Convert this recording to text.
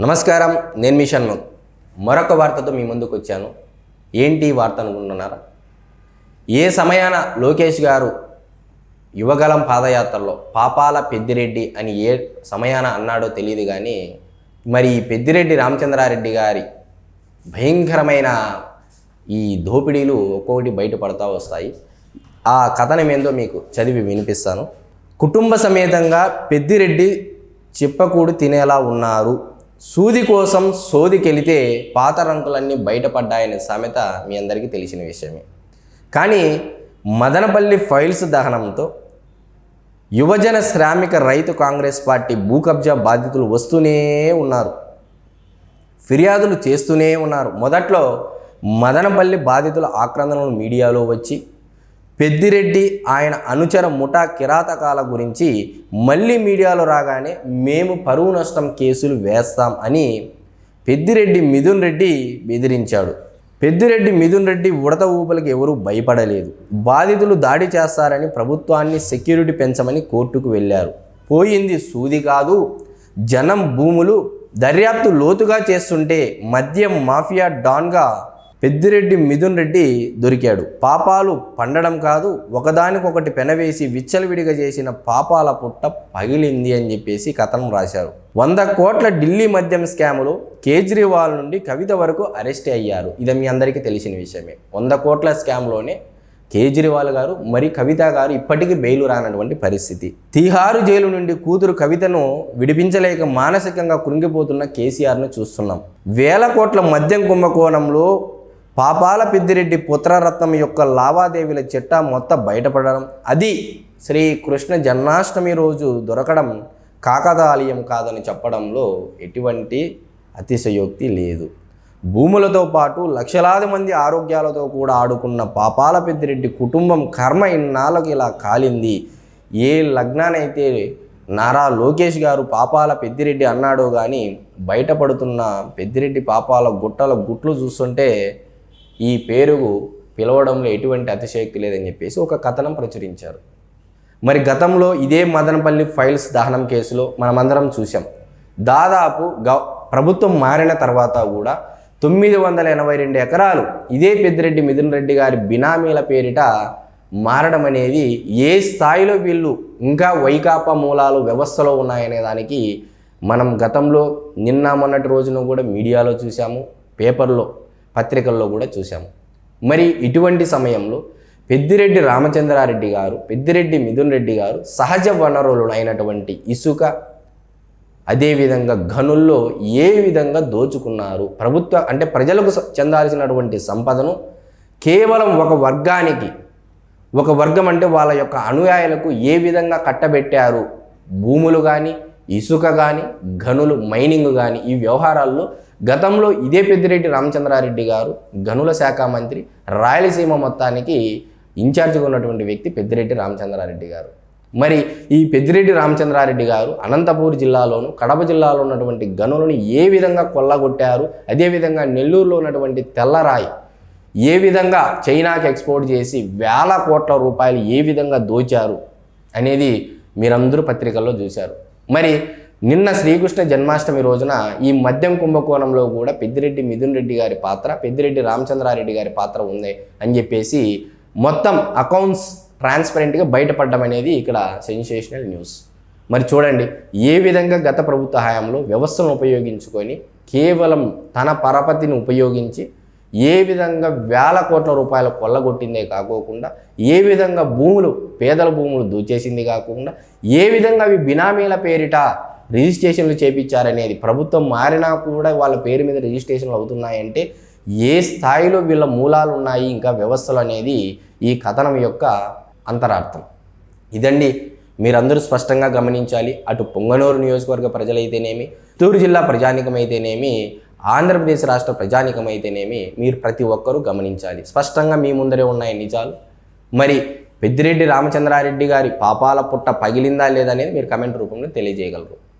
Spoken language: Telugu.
నమస్కారం నేను మీ షణ్ముఖ్. మరొక వార్తతో మీ ముందుకు వచ్చాను. ఏంటి వార్త అనుకుంటున్నారా? ఏ సమయాన లోకేష్ గారు యువగలం పాదయాత్రలో పాపాల పెద్దిరెడ్డి అని ఏ సమయాన అన్నాడో తెలియదు కానీ మరి ఈ పెద్దిరెడ్డి రామచంద్రారెడ్డి గారి భయంకరమైన ఈ దోపిడీలు ఒక్కొక్కటి బయటపడతా వస్తాయి. ఆ కథనం ఏందో మీకు చదివి వినిపిస్తాను. కుటుంబ సమేతంగా పెద్దిరెడ్డి చిప్పకూడు తినేలా ఉన్నారు. సూది కోసం సోదికెళితే పాత రంకులన్నీ బయటపడ్డాయనే సామెత మీ అందరికీ తెలిసిన విషయమే. కానీ మదనపల్లి ఫైల్స్ దహనంతో యువజన శ్రామిక రైతు కాంగ్రెస్ పార్టీ భూ కబ్జా బాధితులు వస్తూనే ఉన్నారు. ఫిర్యాదులు చేస్తూనే ఉన్నారు. మొదట్లో మదనపల్లి బాధితుల ఆక్రందనలు మీడియాలో వచ్చి పెద్దిరెడ్డి ఆయన అనుచర ముఠా కిరాతకాల గురించి మళ్ళీ మీడియాలో రాగానే మేము పరువు నష్టం కేసులు వేస్తాం అని పెద్దిరెడ్డి మిథున్ రెడ్డి బెదిరించాడు. పెద్దిరెడ్డి మిథున్ రెడ్డి ఉడత ఊపలకి ఎవరూ భయపడలేదు. బాధితులు దాడి చేస్తారని ప్రభుత్వాన్ని సెక్యూరిటీ పెంచమని కోర్టుకు వెళ్ళారు. పోయింది సూది కాదు. జనం భూములు దర్యాప్తు లోతుగా చేస్తుంటే మద్యం మాఫియా డాన్గా పెద్దిరెడ్డి మిథున్ రెడ్డి దొరికాడు. పాపాలు పండడం కాదు ఒకదానికొకటి పెనవేసి విచ్చలవిడిగా చేసిన పాపాల పుట్ట పగిలింది అని చెప్పేసి కథనం రాశారు. వంద కోట్ల ఢిల్లీ మద్యం స్కాములో కేజ్రీవాల్ నుండి కవిత వరకు అరెస్ట్ అయ్యారు. ఇది మీ అందరికీ తెలిసిన విషయమే. వంద కోట్ల స్కామ్లోనే కేజ్రీవాల్ గారు మరి కవిత గారు ఇప్పటికీ బెయిలు రానటువంటి పరిస్థితి. తీహారు జైలు నుండి కూతురు కవితను విడిపించలేక మానసికంగా కృంగిపోతున్న కేసీఆర్ను చూస్తున్నాం. వేల కోట్ల మద్యం కుంభకోణంలో పాపాల పెద్దిరెడ్డి పుత్రరత్నం యొక్క లావాదేవీల చిట్టా మొత్తం బయటపడడం. అది శ్రీకృష్ణ జన్మాష్టమి రోజు దొరకడం కాకతాళీయం కాదని చెప్పడంలో ఎటువంటి అతిశయోక్తి లేదు. భూములతో పాటు లక్షలాది మంది ఆరోగ్యాలతో కూడా ఆడుకున్న పాపాల పెద్దిరెడ్డి కుటుంబం కర్మ ఇన్నాళ్ళకి ఇలా కాలింది. ఏ లగ్నానైతే నారా లోకేష్ గారు పాపాల పెద్దిరెడ్డి అన్నాడో కానీ బయటపడుతున్న పెద్దిరెడ్డి పాపాల గుట్టల గుట్లు చూస్తుంటే ఈ పేరుకు పిలవడంలో ఎటువంటి అతిశయక్తి లేదని చెప్పేసి ఒక కథనం ప్రచురించారు. మరి గతంలో ఇదే మదనపల్లి ఫైల్స్ దహనం కేసులో మనమందరం చూసాం దాదాపు గ ప్రభుత్వం మారిన తర్వాత కూడా తొమ్మిది వందల ఎనభై రెండు ఎకరాలు ఇదే పెద్దిరెడ్డి మిథున్ రెడ్డి గారి బినామీల పేరిట మారడం అనేది ఏ స్థాయిలో వీళ్ళు ఇంకా వైకాపా మూలాలు వ్యవస్థలో ఉన్నాయనే దానికి మనం గతంలో నిన్న మొన్నటి రోజున కూడా మీడియాలో చూసాము పేపర్లో పత్రికల్లో కూడా చూసాము మరి ఇటువంటి సమయంలో పెద్దిరెడ్డి రామచంద్రారెడ్డి గారు పెద్దిరెడ్డి మిథున్ రెడ్డి గారు సహజ వనరులు అయినటువంటి ఇసుక అదేవిధంగా గనుల్లో ఏ విధంగా దోచుకున్నారు ప్రభుత్వ అంటే ప్రజలకు చెందాల్సినటువంటి సంపదను కేవలం ఒక వర్గానికి ఒక వర్గం అంటే వాళ్ళ యొక్క అనుయాయులకు ఏ విధంగా కట్టబెట్టారు భూములు కానీ ఇసుక కానీ గనులు మైనింగ్ కానీ ఈ వ్యవహారాల్లో గతంలో ఇదే పెద్దిరెడ్డి రామచంద్రారెడ్డి గారు గనుల శాఖ మంత్రి రాయలసీమ మొత్తానికి ఇన్ఛార్జిగా ఉన్నటువంటి వ్యక్తి పెద్దిరెడ్డి రామచంద్రారెడ్డి గారు. మరి ఈ పెద్దిరెడ్డి రామచంద్రారెడ్డి గారు అనంతపూర్ జిల్లాలోను కడప జిల్లాలో ఉన్నటువంటి గనులను ఏ విధంగా కొల్లగొట్టారు అదేవిధంగా నెల్లూరులో ఉన్నటువంటి తెల్లరాయి ఏ విధంగా చైనాకి ఎక్స్పోర్ట్ చేసి వేల కోట్ల రూపాయలు ఏ విధంగా దోచారు అనేది మీరందరూ పత్రికల్లో చూశారు. మరి నిన్న శ్రీకృష్ణ జన్మాష్టమి రోజున ఈ మద్యం కుంభకోణంలో కూడా పెద్దిరెడ్డి మిథున్ రెడ్డి గారి పాత్ర పెద్దిరెడ్డి రామచంద్రారెడ్డి గారి పాత్ర ఉంది అని చెప్పేసి మొత్తం అకౌంట్స్ ట్రాన్స్పరెంట్గా బయటపడడం అనేది ఇక్కడ సెన్సేషనల్ న్యూస్ మరి చూడండి ఏ విధంగా గత ప్రభుత్వ హయాంలో వ్యవస్థను ఉపయోగించుకొని కేవలం తన పరపతిని ఉపయోగించి ఏ విధంగా వేల కోట్ల రూపాయలు కొల్లగొట్టిందే కాకోకుండా ఏ విధంగా భూములు పేదల భూములు దూచేసింది కాకుండా ఏ విధంగా అవి బినామీల పేరిట రిజిస్ట్రేషన్లు చేపించారనేది ప్రభుత్వం మారినా కూడా వాళ్ళ పేరు మీద రిజిస్ట్రేషన్లు అవుతున్నాయంటే ఏ స్థాయిలో వీళ్ళ మూలాలు ఉన్నాయి ఇంకా వ్యవస్థలు అనేది ఈ కథనం యొక్క అంతరార్థం. ఇదండి మీరందరూ స్పష్టంగా గమనించాలి. అటు పొంగనూరు నియోజకవర్గ ప్రజలైతేనేమి చిత్తూరు జిల్లా ప్రజానికమైతేనేమి ఆంధ్రప్రదేశ్ రాష్ట్ర ప్రజానికమైతేనేమి మీరు ప్రతి ఒక్కరూ గమనించాలి. స్పష్టంగా మీ ముందరే ఉన్నాయి నిజాలు. మరి పెద్దిరెడ్డి రామచంద్రారెడ్డి గారి పాపాల పుట్ట పగిలిందా లేదనేది మీరు కమెంట్ రూపంలో తెలియజేయగలరు.